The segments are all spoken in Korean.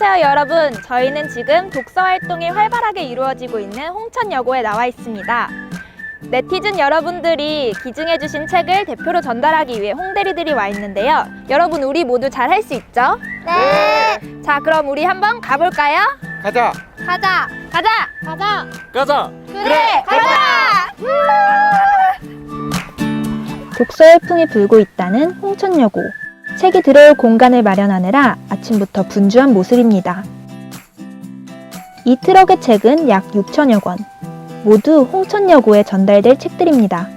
안녕하세요 여러분 저희는 지금 독서 활동이 활발하게 이루어지고 있는 홍천여고에 나와 있습니다 네티즌 여러분들이 기증해 주신 책을 대표로 전달하기 위해 홍대리들이 와 있는데요 여러분 우리 모두 잘 할 수 있죠? 네! 자 그럼 우리 한번 가볼까요? 가자. 가자! 가자! 가자! 가자. 그래! 가자! 독서 열풍이 불고 있다는 홍천여고 책이 들어올 공간을 마련하느라 아침부터 분주한 모습입니다. 이 트럭의 책은 약 6천여 권. 모두 홍천여고에 전달될 책들입니다.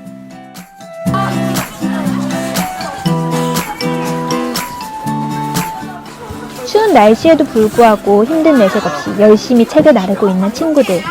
추운 날씨에도 불구하고 힘든 내색 없이 열심히 책을 나르고 있는 친구들.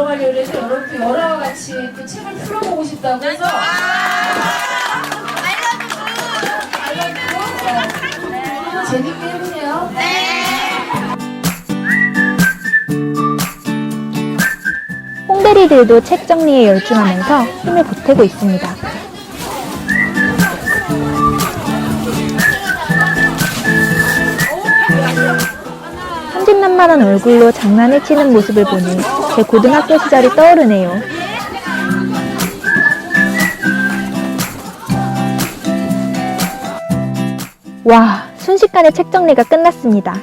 들어가려고 해서 여러분들 열화와 같이 또 책을 풀어보고 싶다고 해서 알려주고 재밌게 해보세요. 홍대리들도 책 정리에 열중하면서 힘을 보태고 있습니다. 천진난만한 얼굴로 장난을 치는 모습을 보니 제 고등학교 시절이 떠오르네요. 와, 순식간에 책 정리가 끝났습니다.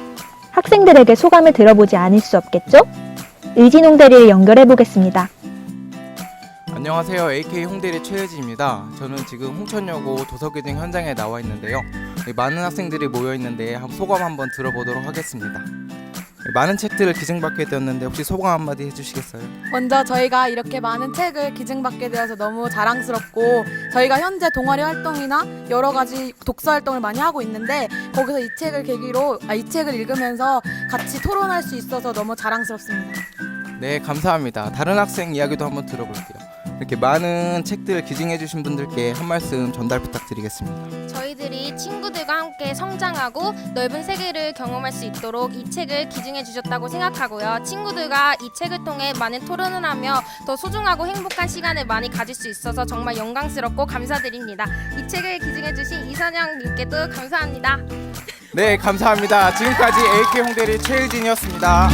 학생들에게 소감을 들어보지 않을 수 없겠죠? 의진홍 대리를 연결해 보겠습니다. 안녕하세요. AK 홍대리 최혜지입니다. 저는 지금 홍천여고 도서기증 현장에 나와 있는데요. 네, 많은 학생들이 모여 있는데 한- 소감 한번 들어보도록 하겠습니다. 네, 많은 책들을 기증받게 되었는데 혹시 소감 한마디 해주시겠어요? 먼저 저희가 이렇게 많은 책을 기증받게 되어서 너무 자랑스럽고 저희가 현재 동아리 활동이나 여러 가지 독서 활동을 많이 하고 있는데 거기서 이 책을 계기로 아, 이 책을 읽으면서 같이 토론할 수 있어서 너무 자랑스럽습니다. 네, 감사합니다. 다른 학생 이야기도 한번 들어볼게요. 이렇게 많은 책들 기증해주신 분들께 한 말씀 전달 부탁드리겠습니다. 저희들이 친구들과 함께 성장하고 넓은 세계를 경험할 수 있도록 이 책을 기증해 주셨다고 생각하고요. 친구들과 이 책을 통해 많은 토론을 하며 더 소중하고 행복한 시간을 많이 가질 수 있어서 정말 영광스럽고 감사드립니다. 이 책을 기증해 주신 이선영님께도 감사합니다. 네, 감사합니다. 지금까지 AK 홍대리 최혜진이었습니다.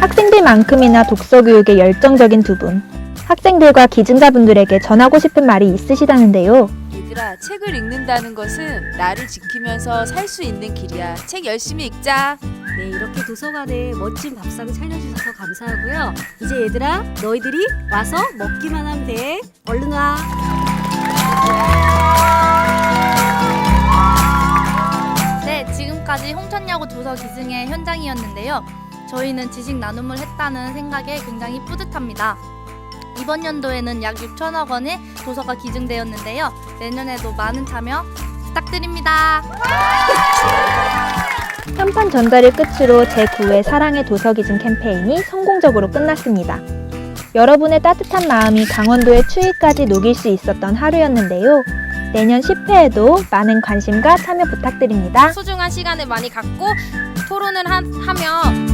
학생들만큼이나 독서 교육에 열정적인 두 분. 학생들과 기증자분들에게 전하고 싶은 말이 있으시다는데요. 얘들아, 책을 읽는다는 것은 나를 지키면서 살 수 있는 길이야. 책 열심히 읽자. 네, 이렇게 도서관에 멋진 밥상 차려주셔서 감사하고요. 이제 얘들아, 너희들이 와서 먹기만 하면 돼. 얼른 와. 네, 지금까지 홍천여고 도서 기증의 현장이었는데요. 저희는 지식 나눔을 했다는 생각에 굉장히 뿌듯합니다. 이번 연도에는 약 6천억 원의 도서가 기증되었는데요. 내년에도 많은 참여 부탁드립니다. 현판 전달을 끝으로 제9회 사랑의 도서 기증 캠페인이 성공적으로 끝났습니다. 여러분의 따뜻한 마음이 강원도의 추위까지 녹일 수 있었던 하루였는데요. 내년 10회에도 많은 관심과 참여 부탁드립니다. 소중한 시간을 많이 갖고 토론을 하, 하며